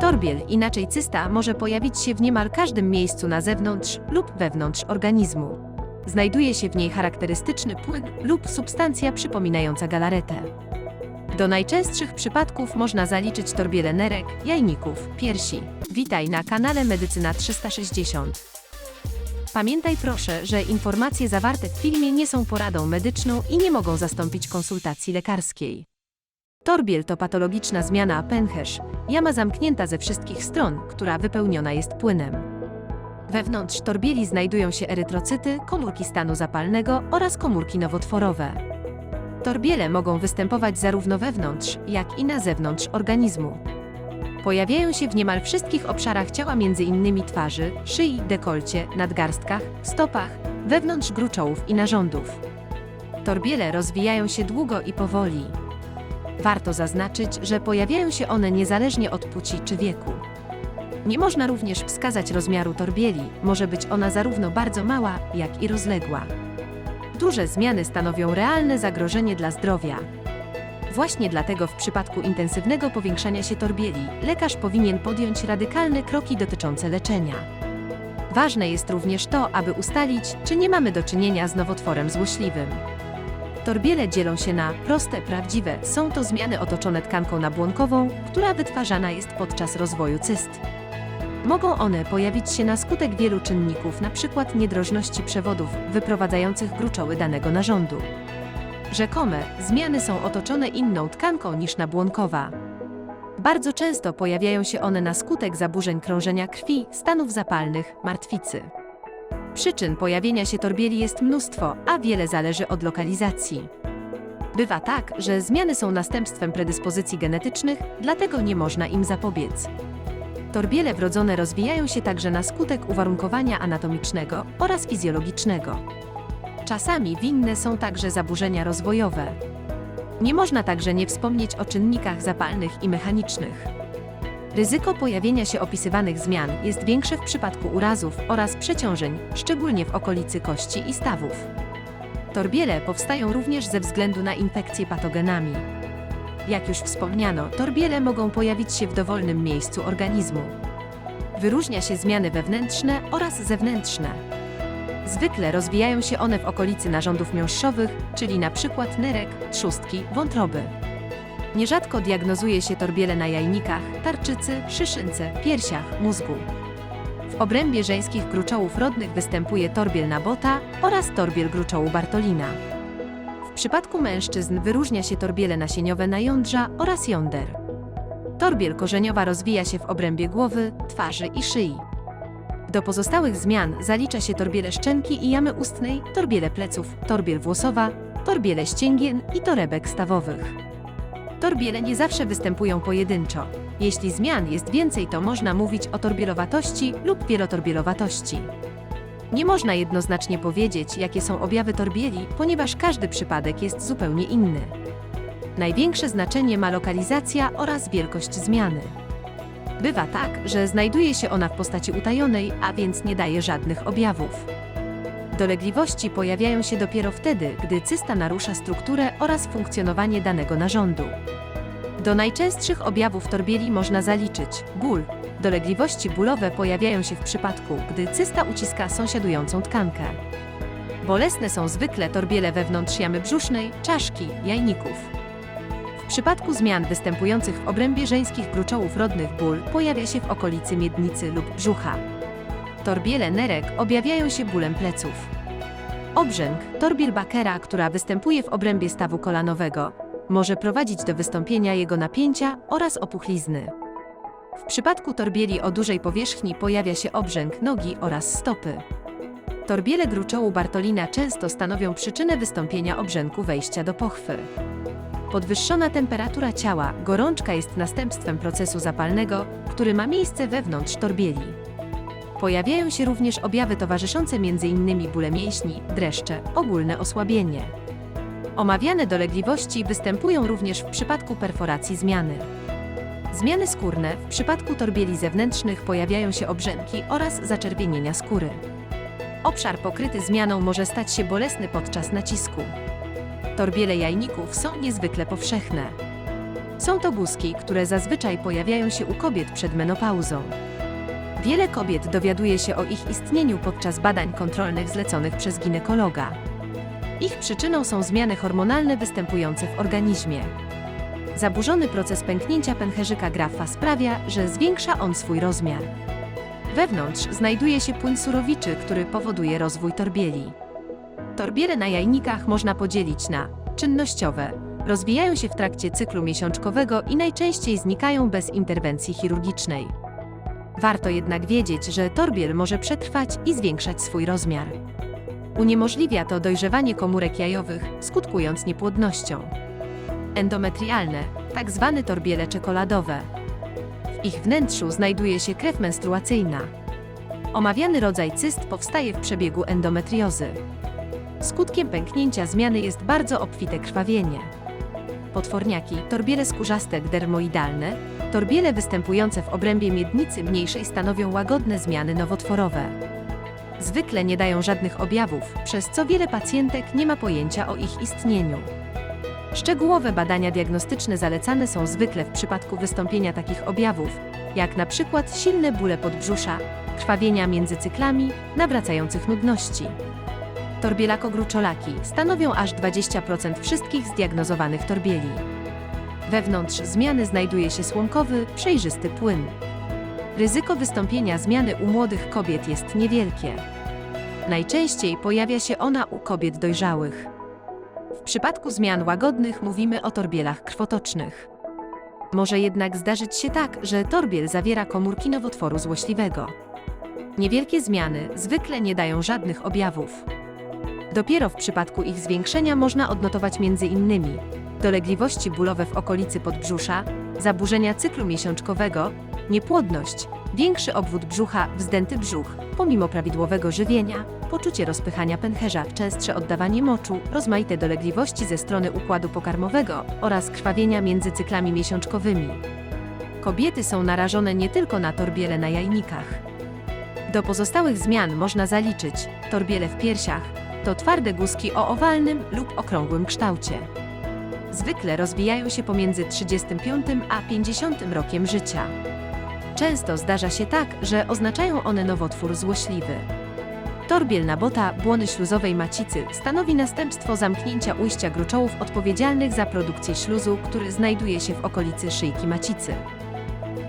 Torbiel, inaczej cysta, może pojawić się w niemal każdym miejscu na zewnątrz lub wewnątrz organizmu. Znajduje się w niej charakterystyczny płyn lub substancja przypominająca galaretę. Do najczęstszych przypadków można zaliczyć torbiele nerek, jajników, piersi. Witaj na kanale Medycyna 360. Pamiętaj proszę, że informacje zawarte w filmie nie są poradą medyczną i nie mogą zastąpić konsultacji lekarskiej. Torbiel to patologiczna zmiana pęcherz, jama zamknięta ze wszystkich stron, która wypełniona jest płynem. Wewnątrz torbieli znajdują się erytrocyty, komórki stanu zapalnego oraz komórki nowotworowe. Torbiele mogą występować zarówno wewnątrz, jak i na zewnątrz organizmu. Pojawiają się w niemal wszystkich obszarach ciała, m.in. twarzy, szyi, dekolcie, nadgarstkach, stopach, wewnątrz gruczołów i narządów. Torbiele rozwijają się długo i powoli. Warto zaznaczyć, że pojawiają się one niezależnie od płci czy wieku. Nie można również wskazać rozmiaru torbieli, może być ona zarówno bardzo mała, jak i rozległa. Duże zmiany stanowią realne zagrożenie dla zdrowia. Właśnie dlatego w przypadku intensywnego powiększania się torbieli, lekarz powinien podjąć radykalne kroki dotyczące leczenia. Ważne jest również to, aby ustalić, czy nie mamy do czynienia z nowotworem złośliwym. Torbiele dzielą się na proste, prawdziwe. Są to zmiany otoczone tkanką nabłonkową, która wytwarzana jest podczas rozwoju cyst. Mogą one pojawić się na skutek wielu czynników, np. niedrożności przewodów wyprowadzających gruczoły danego narządu. Rzekome zmiany są otoczone inną tkanką niż nabłonkowa. Bardzo często pojawiają się one na skutek zaburzeń krążenia krwi, stanów zapalnych, martwicy. Przyczyn pojawienia się torbieli jest mnóstwo, a wiele zależy od lokalizacji. Bywa tak, że zmiany są następstwem predyspozycji genetycznych, dlatego nie można im zapobiec. Torbiele wrodzone rozwijają się także na skutek uwarunkowania anatomicznego oraz fizjologicznego. Czasami winne są także zaburzenia rozwojowe. Nie można także nie wspomnieć o czynnikach zapalnych i mechanicznych. Ryzyko pojawienia się opisywanych zmian jest większe w przypadku urazów oraz przeciążeń, szczególnie w okolicy kości i stawów. Torbiele powstają również ze względu na infekcje patogenami. Jak już wspomniano, torbiele mogą pojawić się w dowolnym miejscu organizmu. Wyróżnia się zmiany wewnętrzne oraz zewnętrzne. Zwykle rozwijają się one w okolicy narządów miąższowych, czyli przykład nerek, trzustki, wątroby. Nierzadko diagnozuje się torbiele na jajnikach, tarczycy, szyszynce, piersiach, mózgu. W obrębie żeńskich gruczołów rodnych występuje torbiel nabota oraz torbiel gruczołu Bartolina. W przypadku mężczyzn wyróżnia się torbiele nasieniowe na jądrza oraz jąder. Torbiel korzeniowa rozwija się w obrębie głowy, twarzy i szyi. Do pozostałych zmian zalicza się torbiele szczęki i jamy ustnej, torbiele pleców, torbiel włosowa, torbiele ścięgien i torebek stawowych. Torbiele nie zawsze występują pojedynczo. Jeśli zmian jest więcej, to można mówić o torbielowatości lub wielotorbielowatości. Nie można jednoznacznie powiedzieć, jakie są objawy torbieli, ponieważ każdy przypadek jest zupełnie inny. Największe znaczenie ma lokalizacja oraz wielkość zmiany. Bywa tak, że znajduje się ona w postaci utajonej, a więc nie daje żadnych objawów. Dolegliwości pojawiają się dopiero wtedy, gdy cysta narusza strukturę oraz funkcjonowanie danego narządu. Do najczęstszych objawów torbieli można zaliczyć ból. Dolegliwości bólowe pojawiają się w przypadku, gdy cysta uciska sąsiadującą tkankę. Bolesne są zwykle torbiele wewnątrz jamy brzusznej, czaszki, jajników. W przypadku zmian występujących w obrębie żeńskich gruczołów rodnych ból pojawia się w okolicy miednicy lub brzucha. Torbiele nerek objawiają się bólem pleców. Obrzęk, torbiel Bakera, która występuje w obrębie stawu kolanowego, może prowadzić do wystąpienia jego napięcia oraz opuchlizny. W przypadku torbieli o dużej powierzchni pojawia się obrzęk nogi oraz stopy. Torbiele gruczołu Bartolina często stanowią przyczynę wystąpienia obrzęku wejścia do pochwy. Podwyższona temperatura ciała, gorączka jest następstwem procesu zapalnego, który ma miejsce wewnątrz torbieli. Pojawiają się również objawy towarzyszące m.in. bóle mięśni, dreszcze, ogólne osłabienie. Omawiane dolegliwości występują również w przypadku perforacji zmiany. Zmiany skórne w przypadku torbieli zewnętrznych pojawiają się obrzęki oraz zaczerwienienia skóry. Obszar pokryty zmianą może stać się bolesny podczas nacisku. Torbiele jajników są niezwykle powszechne. Są to guzki, które zazwyczaj pojawiają się u kobiet przed menopauzą. Wiele kobiet dowiaduje się o ich istnieniu podczas badań kontrolnych zleconych przez ginekologa. Ich przyczyną są zmiany hormonalne występujące w organizmie. Zaburzony proces pęknięcia pęcherzyka grafa sprawia, że zwiększa on swój rozmiar. Wewnątrz znajduje się płyn surowiczy, który powoduje rozwój torbieli. Torbiele na jajnikach można podzielić na czynnościowe. Rozwijają się w trakcie cyklu miesiączkowego i najczęściej znikają bez interwencji chirurgicznej. Warto jednak wiedzieć, że torbiel może przetrwać i zwiększać swój rozmiar. Uniemożliwia to dojrzewanie komórek jajowych, skutkując niepłodnością. Endometrialne, tak zwane torbiele czekoladowe. W ich wnętrzu znajduje się krew menstruacyjna. Omawiany rodzaj cyst powstaje w przebiegu endometriozy. Skutkiem pęknięcia zmiany jest bardzo obfite krwawienie. Potworniaki, torbiele skórzaste dermoidalne, torbiele występujące w obrębie miednicy mniejszej stanowią łagodne zmiany nowotworowe. Zwykle nie dają żadnych objawów, przez co wiele pacjentek nie ma pojęcia o ich istnieniu. Szczegółowe badania diagnostyczne zalecane są zwykle w przypadku wystąpienia takich objawów, jak przykład silne bóle podbrzusza, krwawienia między cyklami, nawracających nudności. Torbielako-gruczolaki stanowią aż 20% wszystkich zdiagnozowanych torbieli. Wewnątrz zmiany znajduje się słomkowy, przejrzysty płyn. Ryzyko wystąpienia zmiany u młodych kobiet jest niewielkie. Najczęściej pojawia się ona u kobiet dojrzałych. W przypadku zmian łagodnych mówimy o torbielach krwotocznych. Może jednak zdarzyć się tak, że torbiel zawiera komórki nowotworu złośliwego. Niewielkie zmiany zwykle nie dają żadnych objawów. Dopiero w przypadku ich zwiększenia można odnotować m.in. dolegliwości bólowe w okolicy podbrzusza, zaburzenia cyklu miesiączkowego, niepłodność, większy obwód brzucha, wzdęty brzuch, pomimo prawidłowego żywienia, poczucie rozpychania pęcherza, częstsze oddawanie moczu, rozmaite dolegliwości ze strony układu pokarmowego oraz krwawienia między cyklami miesiączkowymi. Kobiety są narażone nie tylko na torbiele na jajnikach. Do pozostałych zmian można zaliczyć torbiele w piersiach, to twarde guzki o owalnym lub okrągłym kształcie. Zwykle rozwijają się pomiędzy 35 a 50 rokiem życia. Często zdarza się tak, że oznaczają one nowotwór złośliwy. Torbiel nabota błony śluzowej macicy stanowi następstwo zamknięcia ujścia gruczołów odpowiedzialnych za produkcję śluzu, który znajduje się w okolicy szyjki macicy.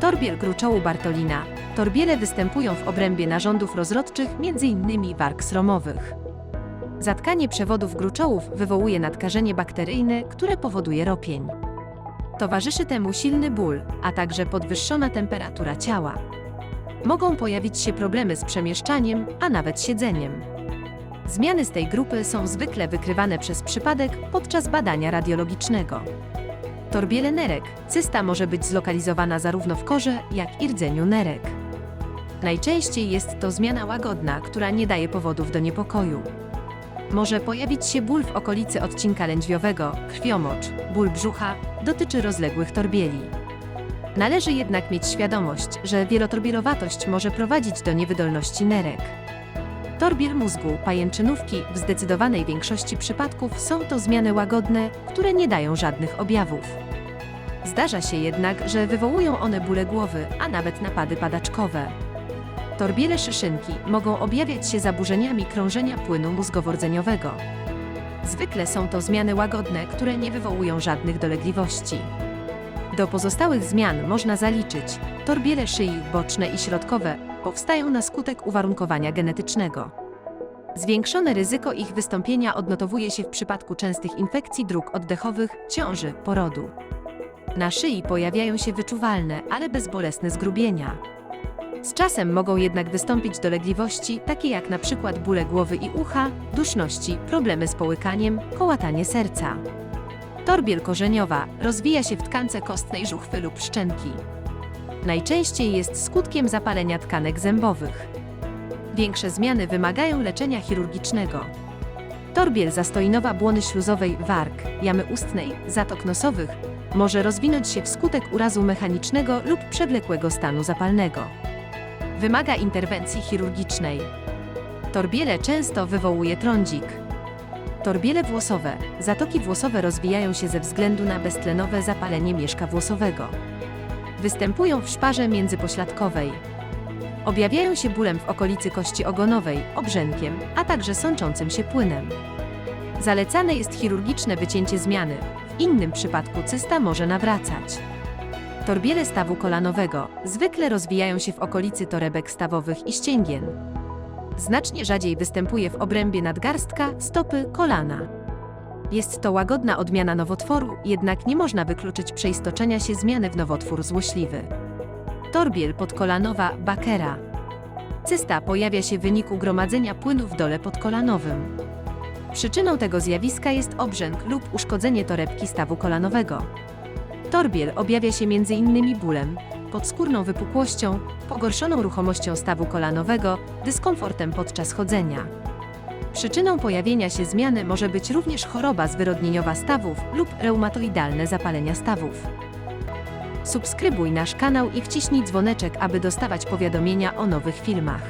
Torbiel gruczołu Bartolina. Torbiele występują w obrębie narządów rozrodczych, m.in. warg sromowych. Zatkanie przewodów gruczołów wywołuje nadkażenie bakteryjne, które powoduje ropień. Towarzyszy temu silny ból, a także podwyższona temperatura ciała. Mogą pojawić się problemy z przemieszczaniem, a nawet siedzeniem. Zmiany z tej grupy są zwykle wykrywane przez przypadek podczas badania radiologicznego. Torbiele nerek. Cysta może być zlokalizowana zarówno w korze, jak i rdzeniu nerek. Najczęściej jest to zmiana łagodna, która nie daje powodów do niepokoju. Może pojawić się ból w okolicy odcinka lędźwiowego, krwiomocz, ból brzucha, dotyczy rozległych torbieli. Należy jednak mieć świadomość, że wielotorbielowatość może prowadzić do niewydolności nerek. Torbiel mózgu, pajęczynówki w zdecydowanej większości przypadków są to zmiany łagodne, które nie dają żadnych objawów. Zdarza się jednak, że wywołują one bóle głowy, a nawet napady padaczkowe. Torbiele szyszynki mogą objawiać się zaburzeniami krążenia płynu mózgowo-rdzeniowego. Zwykle są to zmiany łagodne, które nie wywołują żadnych dolegliwości. Do pozostałych zmian można zaliczyć torbiele szyi boczne i środkowe powstają na skutek uwarunkowania genetycznego. Zwiększone ryzyko ich wystąpienia odnotowuje się w przypadku częstych infekcji dróg oddechowych, ciąży, porodu. Na szyi pojawiają się wyczuwalne, ale bezbolesne zgrubienia. Z czasem mogą jednak wystąpić dolegliwości, takie jak przykład bóle głowy i ucha, duszności, problemy z połykaniem, kołatanie serca. Torbiel korzeniowa rozwija się w tkance kostnej żuchwy lub szczęki. Najczęściej jest skutkiem zapalenia tkanek zębowych. Większe zmiany wymagają leczenia chirurgicznego. Torbiel zastojnowa błony śluzowej warg, jamy ustnej, zatok nosowych może rozwinąć się wskutek urazu mechanicznego lub przewlekłego stanu zapalnego. Wymaga interwencji chirurgicznej. Torbiele często wywołuje trądzik. Torbiele włosowe. Zatoki włosowe rozwijają się ze względu na beztlenowe zapalenie mieszka włosowego. Występują w szparze międzypośladkowej. Objawiają się bólem w okolicy kości ogonowej, obrzękiem, a także sączącym się płynem. Zalecane jest chirurgiczne wycięcie zmiany. W innym przypadku cysta może nawracać. Torbiele stawu kolanowego zwykle rozwijają się w okolicy torebek stawowych i ścięgien. Znacznie rzadziej występuje w obrębie nadgarstka, stopy, kolana. Jest to łagodna odmiana nowotworu, jednak nie można wykluczyć przeistoczenia się zmiany w nowotwór złośliwy. Torbiel podkolanowa, bakera. Cysta pojawia się w wyniku gromadzenia płynu w dole podkolanowym. Przyczyną tego zjawiska jest obrzęk lub uszkodzenie torebki stawu kolanowego. Torbiel objawia się m.in. bólem, podskórną wypukłością, pogorszoną ruchomością stawu kolanowego, dyskomfortem podczas chodzenia. Przyczyną pojawienia się zmiany może być również choroba zwyrodnieniowa stawów lub reumatoidalne zapalenia stawów. Subskrybuj nasz kanał i wciśnij dzwoneczek, aby dostawać powiadomienia o nowych filmach.